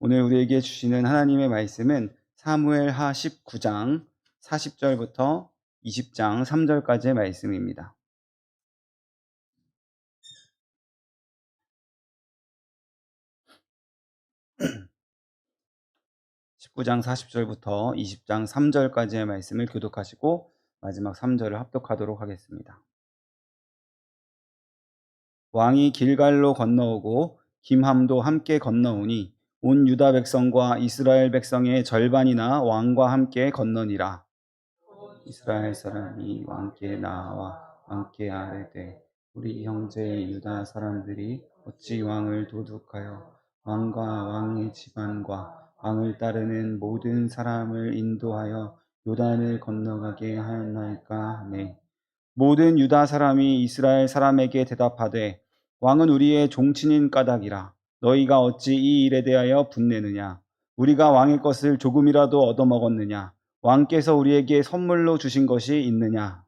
오늘 우리에게 주시는 하나님의 말씀은 사무엘 하 19장 40절부터 20장 3절까지의 말씀입니다. 19장 40절부터 20장 3절까지의 말씀을 교독하시고 마지막 3절을 합독하도록 하겠습니다. 왕이 길갈로 건너오고 김함도 함께 건너오니 온 유다 백성과 이스라엘 백성의 절반이나 왕과 함께 건너니라. 이스라엘 사람이 왕께 나와 왕께 아뢰되 우리 형제 유다 사람들이 어찌 왕을 도둑하여 왕과 왕의 집안과 왕을 따르는 모든 사람을 인도하여 요단을 건너가게 하였나이까 하매 모든 유다 사람이 이스라엘 사람에게 대답하되 왕은 우리의 종친인 까닭이라 너희가 어찌 이 일에 대하여 분내느냐? 우리가 왕의 것을 조금이라도 얻어먹었느냐? 왕께서 우리에게 선물로 주신 것이 있느냐?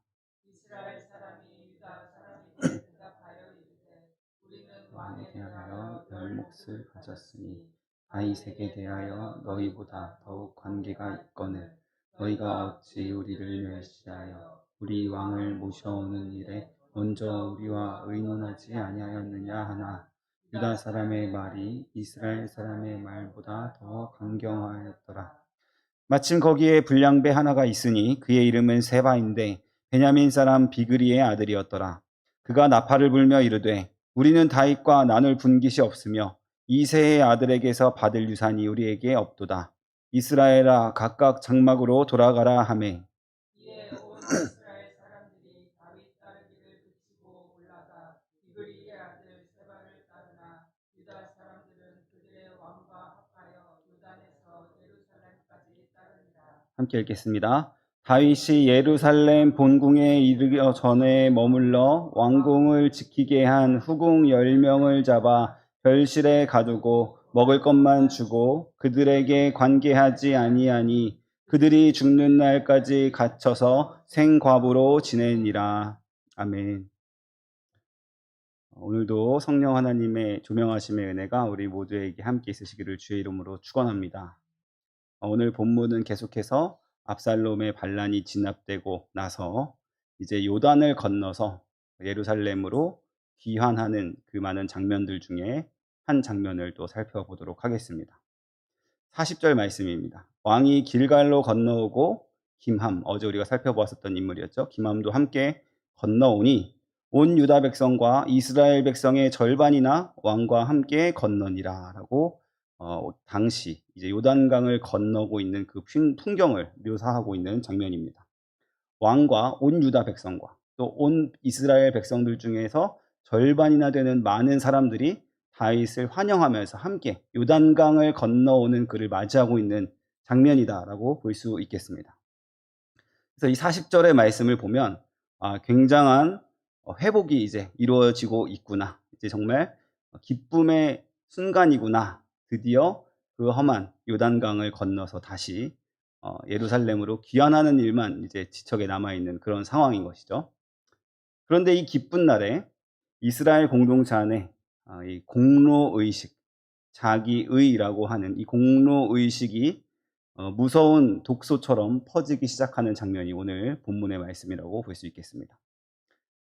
몫을 가졌으니 아이색에 대하여 너희보다 더욱 관계가 있거늘 너희가 어찌 우리를 멸시하여 우리 왕을 모셔오는 일에 먼저 우리와 의논하지 아니하였느냐 하나 유다 사람의 말이 이스라엘 사람의 말보다 더 강경하였더라. 마침 거기에 불량배 하나가 있으니 그의 이름은 세바인데 베냐민 사람 비그리의 아들이었더라. 그가 나팔을 불며 이르되 우리는 다윗과 나눌 분깃이 없으며 이세의 아들에게서 받을 유산이 우리에게 없도다. 이스라엘아 각각 장막으로 돌아가라 하매 이에 온 이스라엘 사람들이 다윗 따르기를 그치고 올라가 이그리의 아들 세바를 따르나 유다 사람들은 그들의 왕과 합하여 요단에서 예루살렘까지 따르니라 함께 읽겠습니다. 다윗이 예루살렘 본궁에 이르기 전에 머물러 왕궁을 지키게 한 후궁 열 명을 잡아 별실에 가두고 먹을 것만 주고 그들에게 관계하지 아니하니 그들이 죽는 날까지 갇혀서 생과부로 지내니라. 아멘. 오늘도 성령 하나님의 조명하심의 은혜가 우리 모두에게 함께 있으시기를 주의 이름으로 축원합니다. 오늘 본문은 계속해서 압살롬의 반란이 진압되고 나서 이제 요단을 건너서 예루살렘으로 귀환하는 그 많은 장면들 중에 한 장면을 또 살펴보도록 하겠습니다. 40절 말씀입니다. 왕이 길갈로 건너오고 김함, 어제 우리가 살펴보았었던 인물이었죠. 김함도 함께 건너오니 온 유다 백성과 이스라엘 백성의 절반이나 왕과 함께 건너니라 라고 어, 당시 이제 요단강을 건너고 있는 그 풍- 풍경을 묘사하고 있는 장면입니다. 왕과 온 유다 백성과 또 온 이스라엘 백성들 중에서 절반이나 되는 많은 사람들이 다윗을 환영하면서 함께 요단강을 건너오는 그를 맞이하고 있는 장면이다라고 볼 수 있겠습니다. 그래서 이 40절의 말씀을 보면 아, 굉장한 어, 회복이 이제 이루어지고 있구나. 이제 정말 기쁨의 순간이구나. 드디어 그 험한 요단강을 건너서 다시 어, 예루살렘으로 귀환하는 일만 이제 지척에 남아 있는 그런 상황인 것이죠. 그런데 이 기쁜 날에 이스라엘 공동체 안에 아, 이 공로 의식, 자기의라고 하는 이 공로 의식이 어, 무서운 독소처럼 퍼지기 시작하는 장면이 오늘 본문의 말씀이라고 볼 수 있겠습니다.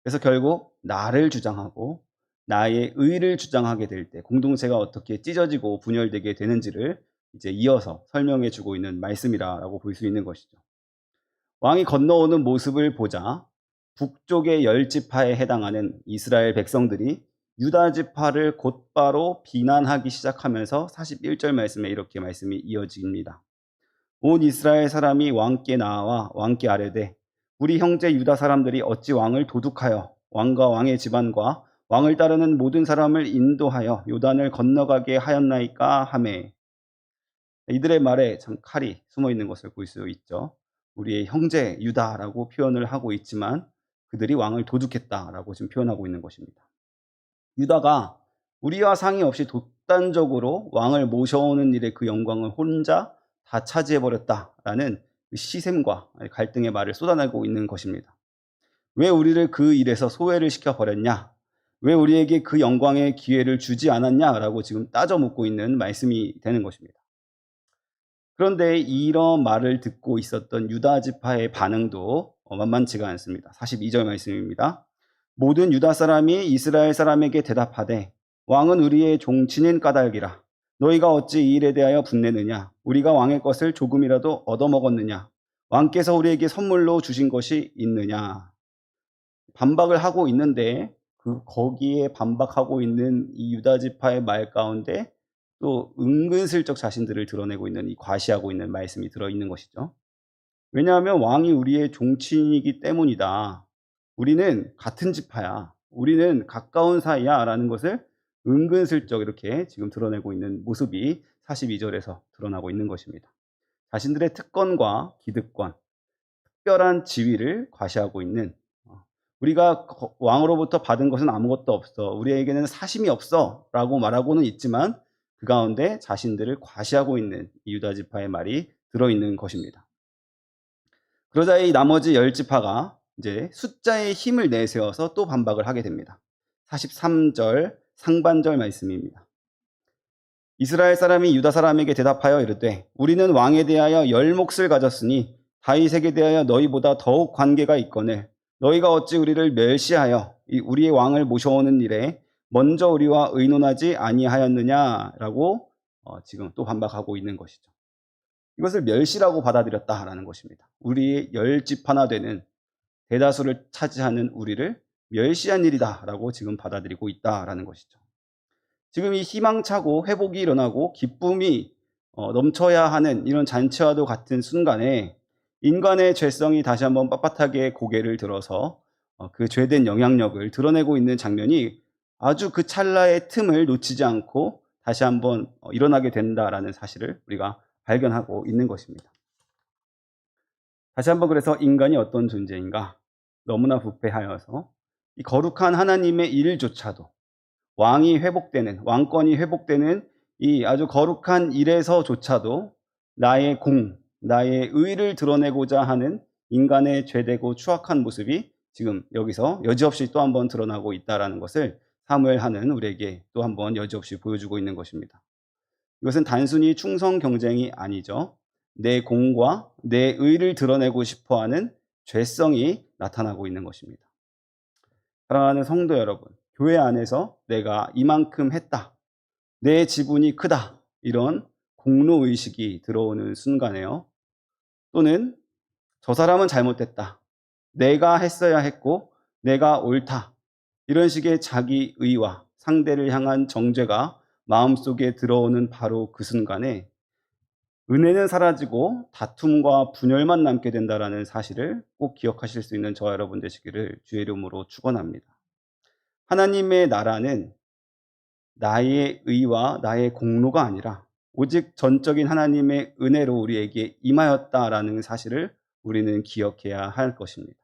그래서 결국 나를 주장하고 나의 의를 주장하게 될 때 공동체가 어떻게 찢어지고 분열되게 되는지를 이제 이어서 설명해 주고 있는 말씀이라고 볼 수 있는 것이죠. 왕이 건너오는 모습을 보자 북쪽의 열 지파에 해당하는 이스라엘 백성들이 유다 지파를 곧바로 비난하기 시작하면서 41절 말씀에 이렇게 말씀이 이어집니다. 온 이스라엘 사람이 왕께 나와 왕께 아뢰되 우리 형제 유다 사람들이 어찌 왕을 도둑하여 왕과 왕의 집안과 왕을 따르는 모든 사람을 인도하여 요단을 건너가게 하였나이까 하매 이들의 말에 참 칼이 숨어 있는 것을 볼 수 있죠. 우리의 형제 유다라고 표현을 하고 있지만 그들이 왕을 도둑했다라고 지금 표현하고 있는 것입니다. 유다가 우리와 상의 없이 독단적으로 왕을 모셔오는 일에 그 영광을 혼자 다 차지해 버렸다라는 시샘과 갈등의 말을 쏟아내고 있는 것입니다. 왜 우리를 그 일에서 소외를 시켜 버렸냐? 왜 우리에게 그 영광의 기회를 주지 않았냐라고 지금 따져 묻고 있는 말씀이 되는 것입니다. 그런데 이런 말을 듣고 있었던 유다 지파의 반응도 어, 만만치가 않습니다. 42절 말씀입니다. 모든 유다 사람이 이스라엘 사람에게 대답하되 왕은 우리의 종친인 까닭이라 너희가 어찌 이 일에 대하여 분내느냐 우리가 왕의 것을 조금이라도 얻어먹었느냐 왕께서 우리에게 선물로 주신 것이 있느냐 반박을 하고 있는데 그 거기에 반박하고 있는 이 유다 지파의 말 가운데 또 은근슬쩍 자신들을 드러내고 있는 이 과시하고 있는 말씀이 들어 있는 것이죠. 왜냐하면 왕이 우리의 종친이기 때문이다. 우리는 같은 지파야. 우리는 가까운 사이야라는 것을 은근슬쩍 이렇게 지금 드러내고 있는 모습이 42절에서 드러나고 있는 것입니다. 자신들의 특권과 기득권, 특별한 지위를 과시하고 있는 어, 우리가 거- 왕으로부터 받은 것은 아무것도 없어. 우리에게는 사심이 없어 라고 말하고는 있지만 그 가운데 자신들을 과시하고 있는 이 유다 지파의 말이 들어 있는 것입니다. 그러자 이 나머지 열 지파가 이제 숫자의 힘을 내세워서 또 반박을 하게 됩니다. 43절 상반절 말씀입니다. 이스라엘 사람이 유다 사람에게 대답하여 이르되 우리는 왕에 대하여 열 몫을 가졌으니 다윗에게 대하여 너희보다 더욱 관계가 있거늘 너희가 어찌 우리를 멸시하여 이 우리의 왕을 모셔오는 일에 먼저 우리와 의논하지 아니하였느냐라고 어, 지금 또 반박하고 있는 것이죠. 이것을 멸시라고 받아들였다라는 것입니다. 우리의 열 집 하나 되는 대다수를 차지하는 우리를 멸시한 일이다라고 지금 받아들이고 있다라는 것이죠. 지금 이 희망차고 회복이 일어나고 기쁨이 어, 넘쳐야 하는 이런 잔치와도 같은 순간에 인간의 죄성이 다시 한번 빳빳하게 고개를 들어서 어, 그 죄된 영향력을 드러내고 있는 장면이 아주 그 찰나의 틈을 놓치지 않고 다시 한번 어, 일어나게 된다라는 사실을 우리가 발견하고 있는 것입니다. 다시 한번 그래서 인간이 어떤 존재인가? 너무나 부패하여서 이 거룩한 하나님의 일조차도 왕이 회복되는 왕권이 회복되는 이 아주 거룩한 일에서조차도 나의 공, 나의 의를 드러내고자 하는 인간의 죄되고 추악한 모습이 지금 여기서 여지없이 또 한 번 드러나고 있다라는 것을 사무엘하는 우리에게 또 한 번 여지없이 보여주고 있는 것입니다. 이것은 단순히 충성 경쟁이 아니죠. 내 공과 내 의를 드러내고 싶어 하는 죄성이 나타나고 있는 것입니다. 사랑하는 성도 여러분, 교회 안에서 내가 이만큼 했다. 내 지분이 크다. 이런 공로 의식이 들어오는 순간에요. 또는 저 사람은 잘못됐다. 내가 했어야 했고 내가 옳다. 이런 식의 자기 의와 상대를 향한 정죄가 마음속에 들어오는 바로 그 순간에 은혜는 사라지고 다툼과 분열만 남게 된다라는 사실을 꼭 기억하실 수 있는 저와 여러분 되시기를 주의 이름으로 축원합니다. 하나님의 나라는 나의 의와 나의 공로가 아니라 오직 전적인 하나님의 은혜로 우리에게 임하였다라는 사실을 우리는 기억해야 할 것입니다.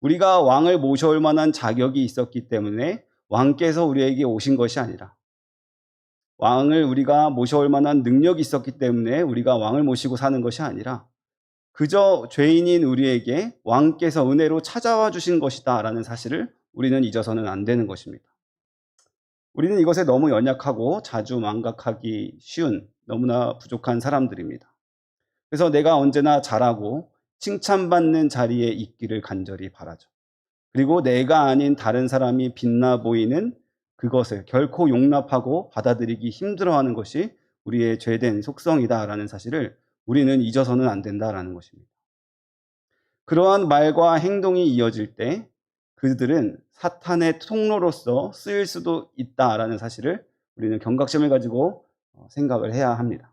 우리가 왕을 모셔올 만한 자격이 있었기 때문에 왕께서 우리에게 오신 것이 아니라 왕을 우리가 모셔올 만한 능력이 있었기 때문에 우리가 왕을 모시고 사는 것이 아니라 그저 죄인인 우리에게 왕께서 은혜로 찾아와 주신 것이다라는 사실을 우리는 잊어서는 안 되는 것입니다. 우리는 이것에 너무 연약하고 자주 망각하기 쉬운 너무나 부족한 사람들입니다. 그래서 내가 언제나 잘하고 칭찬받는 자리에 있기를 간절히 바라죠. 그리고 내가 아닌 다른 사람이 빛나 보이는 그것을 결코 용납하고 받아들이기 힘들어하는 것이 우리의 죄된 속성이다라는 사실을 우리는 잊어서는 안 된다라는 것입니다. 그러한 말과 행동이 이어질 때 그들은 사탄의 통로로서 쓰일 수도 있다라는 사실을 우리는 경각심을 가지고 어, 생각을 해야 합니다.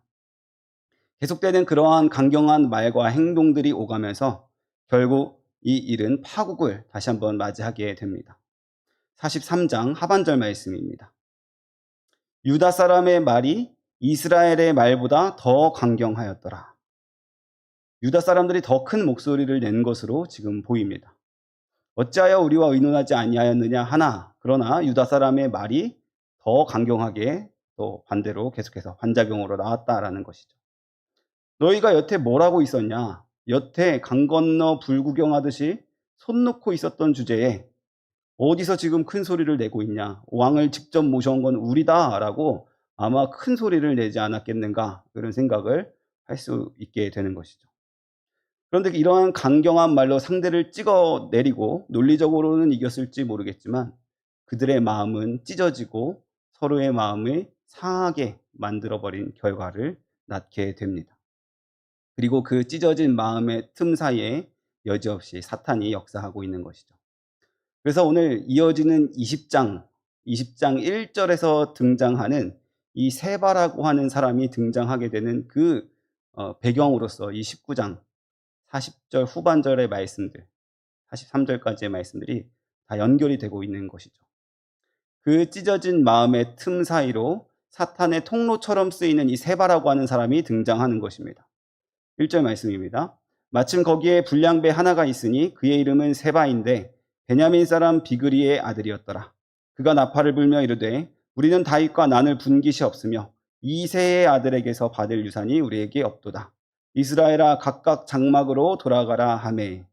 계속되는 그러한 강경한 말과 행동들이 오가면서 결국 이 일은 파국을 다시 한번 맞이하게 됩니다. 43장 하반절 말씀입니다. 유다 사람의 말이 이스라엘의 말보다 더 강경하였더라. 유다 사람들이 더 큰 목소리를 낸 것으로 지금 보입니다. 어찌하여 우리와 의논하지 아니하였느냐 하나 그러나 유다 사람의 말이 더 강경하게 또 반대로 계속해서 반작용으로 나왔다라는 것이죠. 너희가 여태 뭘 하고 있었냐? 여태 강 건너 불 구경하듯이 손 놓고 있었던 주제에 어디서 지금 큰 소리를 내고 있냐? 왕을 직접 모셔온 건 우리다라고 아마 큰 소리를 내지 않았겠는가 그런 생각을 할 수 있게 되는 것이죠. 그런데 이러한 강경한 말로 상대를 찍어 내리고 논리적으로는 이겼을지 모르겠지만 그들의 마음은 찢어지고 서로의 마음을 상하게 만들어버린 결과를 낳게 됩니다. 그리고 그 찢어진 마음의 틈 사이에 여지없이 사탄이 역사하고 있는 것이죠. 그래서 오늘 이어지는 20장, 20장 1절에서 등장하는 이 세바라고 하는 사람이 등장하게 되는 그 어, 배경으로서 이 19장 40절 후반절의 말씀들, 43절까지의 말씀들이 다 연결이 되고 있는 것이죠. 그 찢어진 마음의 틈 사이로 사탄의 통로처럼 쓰이는 이 세바라고 하는 사람이 등장하는 것입니다. 1절 말씀입니다. 마침 거기에 불량배 하나가 있으니 그의 이름은 세바인데 베냐민 사람 비그리의 아들이었더라. 그가 나팔을 불며 이르되 우리는 다윗과 난을 분 기시 없으며 이세의 아들에게서 받을 유산이 우리에게 없도다. 이스라엘아 각각 장막으로 돌아가라 하매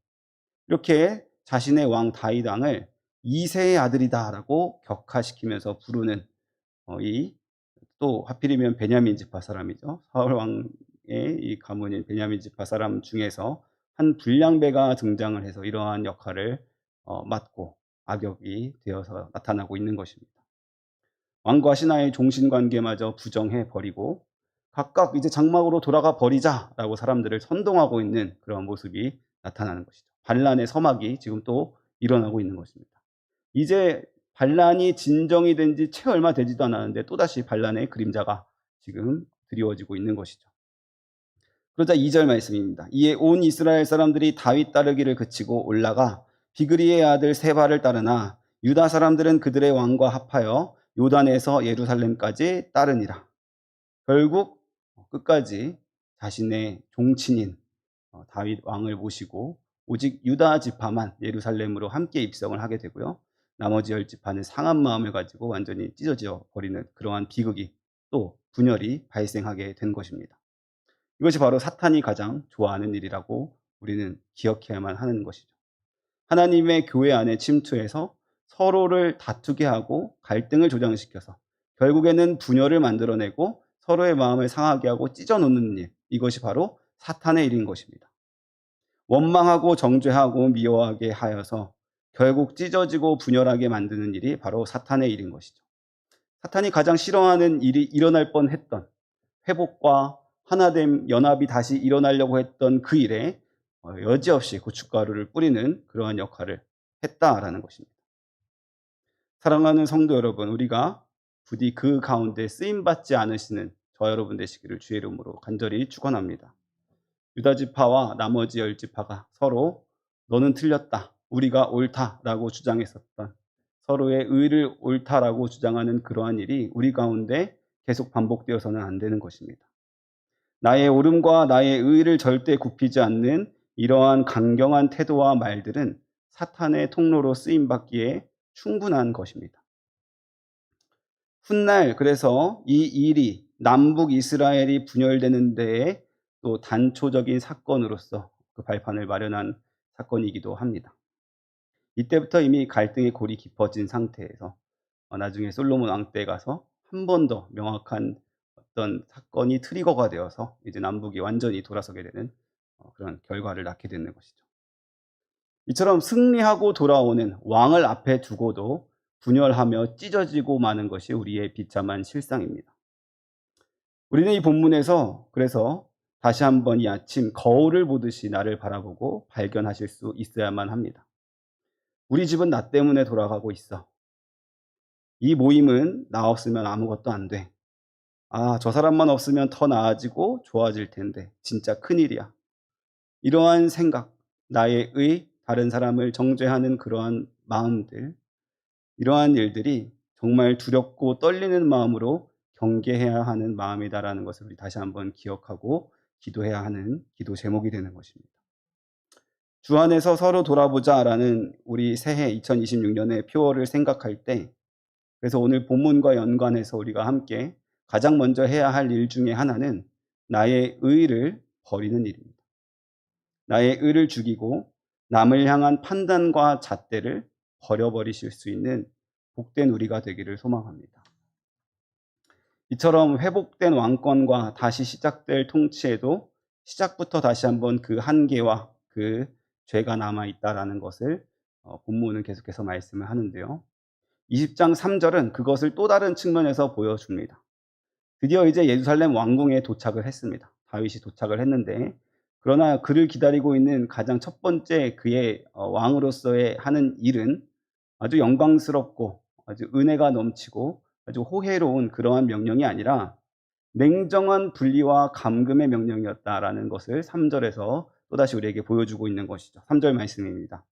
이렇게 자신의 왕 다윗 왕을 이세의 아들이다라고 격하시키면서 부르는 어, 이또 하필이면 베냐민 지파 사람이죠. 사울 왕의 이 가문인 베냐민 지파 사람 중에서 한 불량배가 등장을 해서 이러한 역할을 어, 맡고 악역이 되어서 나타나고 있는 것입니다. 왕과 신하의 종신 관계마저 부정해 버리고 각각 이제 장막으로 돌아가 버리자라고 사람들을 선동하고 있는 그런 모습이 나타나는 것이죠. 반란의 서막이 지금 또 일어나고 있는 것입니다. 이제 반란이 진정이 된 지 채 얼마 되지도 않았는데 또다시 반란의 그림자가 지금 드리워지고 있는 것이죠. 그러자 2절 말씀입니다. 이에 온 이스라엘 사람들이 다윗 따르기를 그치고 올라가 비그리의 아들 세바를 따르나 유다 사람들은 그들의 왕과 합하여 요단에서 예루살렘까지 따르니라. 결국 끝까지 자신의 종친인 어, 다윗 왕을 모시고 오직 유다 지파만 예루살렘으로 함께 입성을 하게 되고요. 나머지 열 지파는 상한 마음을 가지고 완전히 찢어져 버리는 그러한 비극이 또 분열이 발생하게 된 것입니다. 이것이 바로 사탄이 가장 좋아하는 일이라고 우리는 기억해야만 하는 것이죠. 하나님의 교회 안에 침투해서 서로를 다투게 하고 갈등을 조장시켜서 결국에는 분열을 만들어내고 서로의 마음을 상하게 하고 찢어놓는 일. 이것이 바로 사탄의 일인 것입니다. 원망하고 정죄하고 미워하게 하여서 결국 찢어지고 분열하게 만드는 일이 바로 사탄의 일인 것이죠. 사탄이 가장 싫어하는 일이 일어날 뻔 했던 회복과 하나됨 연합이 다시 일어나려고 했던 그 일에 어, 여지없이 고춧가루를 뿌리는 그러한 역할을 했다라는 것입니다. 사랑하는 성도 여러분, 우리가 부디 그 가운데 쓰임받지 않으시는 저 여러분 되시기를 주의 이름으로 간절히 축원합니다. 유다 지파와 나머지 열 지파가 서로 너는 틀렸다, 우리가 옳다라고 주장했었던 서로의 의를 옳다라고 주장하는 그러한 일이 우리 가운데 계속 반복되어서는 안 되는 것입니다. 나의 옳음과 나의 의를 절대 굽히지 않는 이러한 강경한 태도와 말들은 사탄의 통로로 쓰임 받기에 충분한 것입니다. 훗날 그래서 이 일이 남북 이스라엘이 분열되는 데에 또 단초적인 사건으로서 그 발판을 마련한 사건이기도 합니다. 이때부터 이미 갈등의 골이 깊어진 상태에서 어, 나중에 솔로몬 왕 때 가서 한 번 더 명확한 어떤 사건이 트리거가 되어서 이제 남북이 완전히 돌아서게 되는 어, 그런 결과를 낳게 되는 것이죠. 이처럼 승리하고 돌아오는 왕을 앞에 두고도 분열하며 찢어지고 마는 것이 우리의 비참한 실상입니다. 우리는 이 본문에서 그래서 다시 한번 이 아침 거울을 보듯이 나를 바라보고 발견하실 수 있어야만 합니다. 우리 집은 나 때문에 돌아가고 있어. 이 모임은 나 없으면 아무것도 안 돼. 아, 저 사람만 없으면 더 나아지고 좋아질 텐데. 진짜 큰일이야. 이러한 생각, 나의 의, 다른 사람을 정죄하는 그러한 마음들, 이러한 일들이 정말 두렵고 떨리는 마음으로 경계해야 하는 마음이다라는 것을 우리 다시 한번 기억하고 기도해야 하는 기도 제목이 되는 것입니다. 주 안에서 서로 돌아보자라는 우리 새해 2026년의 표어를 생각할 때, 그래서 오늘 본문과 연관해서 우리가 함께 가장 먼저 해야 할 일 중에 하나는 나의 의를 버리는 일입니다. 나의 의를 죽이고 남을 향한 판단과 잣대를 버려버리실 수 있는 복된 우리가 되기를 소망합니다. 이처럼 회복된 왕권과 다시 시작될 통치에도 시작부터 다시 한번 그 한계와 그 죄가 남아 있다라는 것을 어, 본문은 계속해서 말씀을 하는데요. 20장 3절은 그것을 또 다른 측면에서 보여줍니다. 드디어 이제 예루살렘 왕궁에 도착을 했습니다. 다윗이 도착을 했는데 그러나 그를 기다리고 있는 가장 첫 번째 그의 어, 왕으로서의 하는 일은 아주 영광스럽고 아주 은혜가 넘치고 아주 호혜로운 그러한 명령이 아니라 냉정한 분리와 감금의 명령이었다라는 것을 3절에서 또다시 우리에게 보여주고 있는 것이죠. 3절 말씀입니다.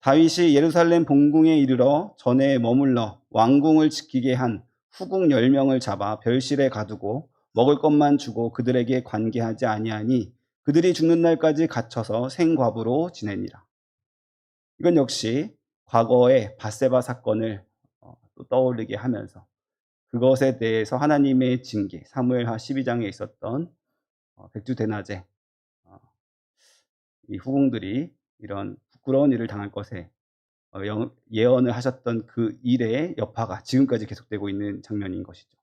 다윗이 예루살렘 본궁에 이르러 전에 머물러 왕궁을 지키게 한 후궁 10명을 잡아 별실에 가두고 먹을 것만 주고 그들에게 관계하지 아니하니 그들이 죽는 날까지 갇혀서 생과부로 지내니라. 이건 역시 과거의 바세바 사건을 어, 또 떠올리게 하면서 그것에 대해서 하나님의 징계, 사무엘하 12장에 있었던 어, 백주대낮에 어, 이 후궁들이 이런 부끄러운 일을 당할 것에 어, 영- 예언을 하셨던 그 일의 여파가 지금까지 계속되고 있는 장면인 것이죠.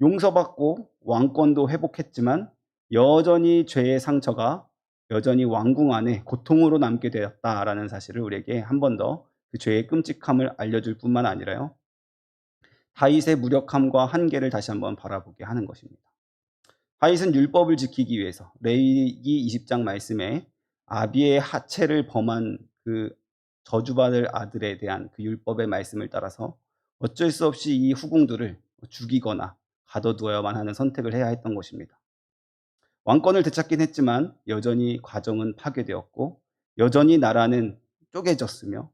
용서받고 왕권도 회복했지만 여전히 죄의 상처가 여전히 왕궁 안에 고통으로 남게 되었다라는 사실을 우리에게 한 번 더 그 죄의 끔찍함을 알려줄 뿐만 아니라요. 다윗의 무력함과 한계를 다시 한번 바라보게 하는 것입니다. 다윗은 율법을 지키기 위해서 레이기 20장 말씀에 아비의 하체를 범한 그 저주받을 아들에 대한 그 율법의 말씀을 따라서 어쩔 수 없이 이 후궁들을 죽이거나 가둬두어야만 하는 선택을 해야 했던 것입니다. 왕권을 되찾긴 했지만 여전히 과정은 파괴되었고 여전히 나라는 쪼개졌으며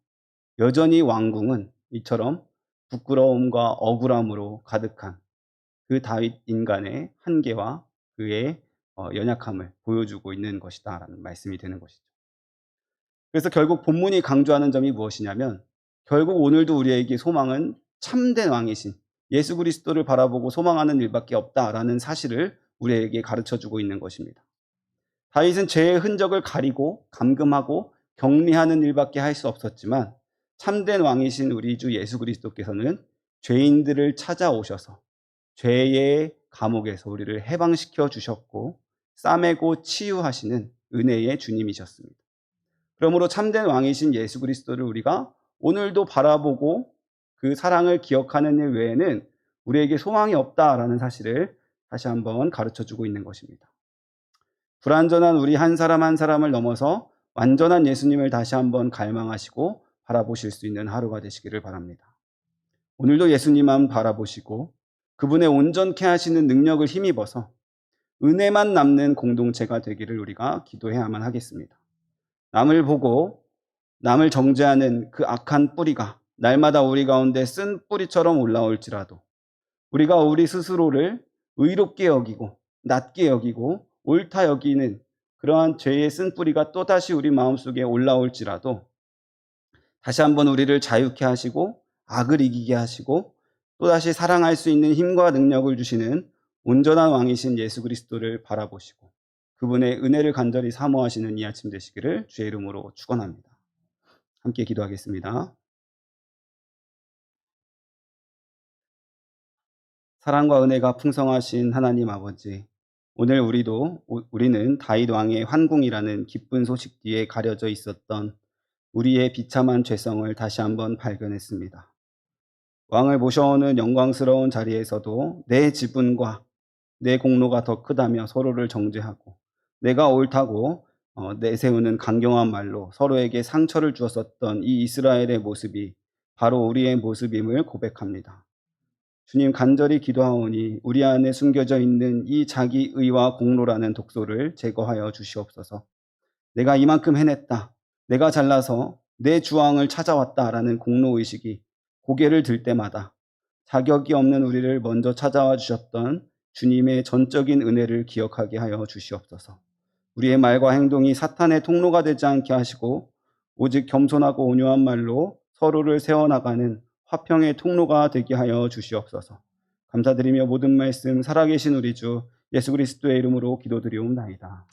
여전히 왕궁은 이처럼 부끄러움과 억울함으로 가득한 그 다윗 인간의 한계와 그의 어, 연약함을 보여주고 있는 것이다 라는 말씀이 되는 것이죠. 그래서 결국 본문이 강조하는 점이 무엇이냐면 결국 오늘도 우리에게 소망은 참된 왕이신 예수 그리스도를 바라보고 소망하는 일밖에 없다라는 사실을 우리에게 가르쳐 주고 있는 것입니다. 다윗은 죄의 흔적을 가리고 감금하고 격리하는 일밖에 할 수 없었지만 참된 왕이신 우리 주 예수 그리스도께서는 죄인들을 찾아오셔서 죄의 감옥에서 우리를 해방시켜 주셨고 싸매고 치유하시는 은혜의 주님이셨습니다. 그러므로 참된 왕이신 예수 그리스도를 우리가 오늘도 바라보고 그 사랑을 기억하는 일 외에는 우리에게 소망이 없다라는 사실을 다시 한번 가르쳐 주고 있는 것입니다. 불완전한 우리 한 사람 한 사람을 넘어서 완전한 예수님을 다시 한번 갈망하시고 바라보실 수 있는 하루가 되시기를 바랍니다. 오늘도 예수님만 바라보시고 그분의 온전케 하시는 능력을 힘입어서 은혜만 남는 공동체가 되기를 우리가 기도해야만 하겠습니다. 남을 보고 남을 정죄하는 그 악한 뿌리가 날마다 우리 가운데 쓴 뿌리처럼 올라올지라도 우리가 우리 스스로를 의롭게 여기고 낮게 여기고 옳다 여기는 그러한 죄의 쓴 뿌리가 또다시 우리 마음속에 올라올지라도 다시 한번 우리를 자유케 하시고 악을 이기게 하시고 또다시 사랑할 수 있는 힘과 능력을 주시는 온전한 왕이신 예수 그리스도를 바라보시고 그분의 은혜를 간절히 사모하시는 이 아침 되시기를 주의 이름으로 축원합니다. 함께 기도하겠습니다. 사랑과 은혜가 풍성하신 하나님 아버지, 오늘 우리도 우리는 다윗 왕의 환궁이라는 기쁜 소식 뒤에 가려져 있었던 우리의 비참한 죄성을 다시 한번 발견했습니다. 왕을 모셔오는 영광스러운 자리에서도 내 지분과 내 공로가 더 크다며 서로를 정죄하고 내가 옳다고 어, 내세우는 강경한 말로 서로에게 상처를 주었었던 이 이스라엘의 모습이 바로 우리의 모습임을 고백합니다. 주님 간절히 기도하오니 우리 안에 숨겨져 있는 이 자기 의와 공로라는 독소를 제거하여 주시옵소서. 내가 이만큼 해냈다. 내가 잘나서 내 주왕을 찾아왔다라는 공로 의식이 고개를 들 때마다 자격이 없는 우리를 먼저 찾아와 주셨던 주님의 전적인 은혜를 기억하게 하여 주시옵소서. 우리의 말과 행동이 사탄의 통로가 되지 않게 하시고 오직 겸손하고 온유한 말로 서로를 세워나가는 화평의 통로가 되게 하여 주시옵소서. 감사드리며 모든 말씀 살아계신 우리 주 예수 그리스도의 이름으로 기도드리옵나이다.